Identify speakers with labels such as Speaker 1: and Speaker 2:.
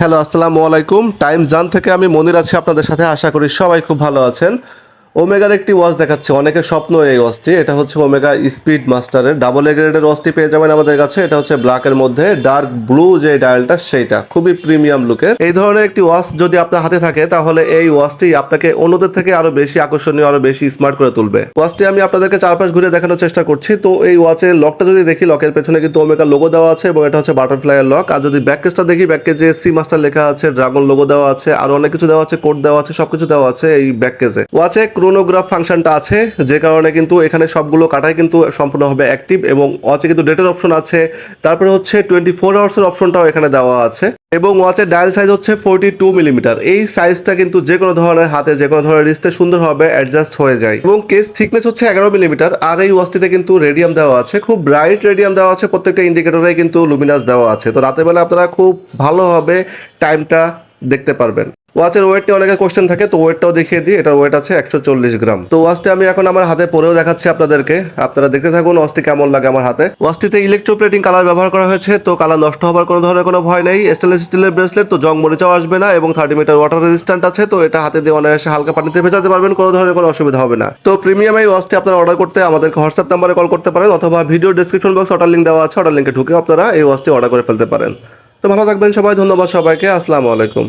Speaker 1: Hello, আসসালামু আলাইকুম। Time জান থেকে আমি মনির আছি। আপনাদের সাথে আশা করি সবাই খুব ভালো আছেন। ওমেগার একটি ওয়াচ দেখাচ্ছে, অনেকের স্বপ্ন এই ওয়াচটি, এটা হচ্ছে ওমেগা স্পিড মাস্টারের ডাবল এ গ্রেডের ওয়াচটি পেয়ে যাবেন আমাদের কাছে, এটা হচ্ছে ব্ল্যাকের মধ্যে ডার্ক ব্লু যে ডায়ালটা সেইটা, খুবই প্রিমিয়াম লুকের এই ধরনের একটি ওয়াচ যদি আপনার হাতে থাকে, তাহলে এই ওয়াচটি আপনাকে অন্যদের থেকে আরও বেশি আকর্ষণীয়, আরও বেশি স্মার্ট করে তুলবে। ওয়াচটি আমি আপনাদেরকে চারপাশ ঘুরে দেখানোর চেষ্টা করছি, তো এই ওয়াচের লকটা যদি দেখি লকের পেছনে কিন্তু ওমেগা লোগো দেওয়া আছে এবং এটা হচ্ছে বাটারফ্লাই এর লক আর যদি ব্যাক কেসটা দেখি ব্যাক কেজে সি মাস্টার লেখা আছে ড্রাগন লোগো দেওয়া আছে, আর অনেক কিছু দেওয়া আছে কোড দেওয়া আছে, সবকিছু দেওয়া আছে এই ব্যাক কেজে ওয়াচে ক্রোনোগ্রাফ ফাংশনটা আছে, যে কারণে কিন্তু এখানে সবগুলো কাটাই কিন্তু সম্পূর্ণভাবে অ্যাক্টিভ এবং ওয়াচে কিন্তু ডেটের অপশন আছে। তারপরে হচ্ছে টোয়েন্টি ফোর আওয়ার্সের অপশনটাও এখানে দেওয়া আছে। এবং ওয়াচের ডায়াল সাইজ হচ্ছে ফোরটি টু মিলিমিটার এই সাইজটা কিন্তু যে কোনো ধরনের হাতে, যে কোনো ধরনের রিস্টে সুন্দরভাবে অ্যাডজাস্ট হয়ে যায়। এবং কেস থিকনেস হচ্ছে এগারো মিলিমিটার আর এই ওয়াচটিতে কিন্তু রেডিয়াম দেওয়া আছে। খুব ব্রাইট রেডিয়াম দেওয়া আছে। প্রত্যেকটা ইন্ডিকেটরে কিন্তু লুমিনাস দেওয়া আছে। তো রাতের বেলা আপনারা খুব ভালোভাবে টাইমটা দেখতে পারবেন। ওয়াচের ওয়েটটি অনেকের কোশ্চেন থাকে, তো ওয়েটটাও দেখিয়ে দিই। এটার ওয়েট আছে একশো চল্লিশ গ্রাম। তো ওয়াচটি আমি এখন আমার হাতে পরেও দেখাচ্ছি আপনাদেরকে। আপনারা দেখতে থাকুন ওয়াচটি কেমন লাগে আমার হাতে। ওয়াচটিতে ইলেকট্রোপ্লেটিং কালার ব্যবহার করা হয়েছে, তো কালার নষ্ট হবার কোনো ধরনের কোনো ভয় নেই। স্টেনলেস স্টিলের ব্রেসলেট তো জং মরিচাও আসবে না এবং থার্টি মিটার ওয়াটার রেজিস্ট্যান্ট আছে, তো এটা হাতে দিয়ে অনায়াসে হালকা পানিতে ভেজাতে পারবেন, কোনো ধরনের কোনো অসুবিধা হবে না। তো প্রিমিয়াম এই ওয়াচটি আপনারা অর্ডার করতে আমাদেরকে হোয়াটসঅ্যাপ নাম্বারে কল করতে পারেন, অথবা video description box order link দেওয়া আছে অর্ডার লিঙ্কে ঢুকে আপনারা এই ওয়াচটি অর্ডার করে ফেলতে পারেন। তো ভালো থাকবেন সবাই, ধন্যবাদ সবাইকে, আসসালামু আলাইকুম।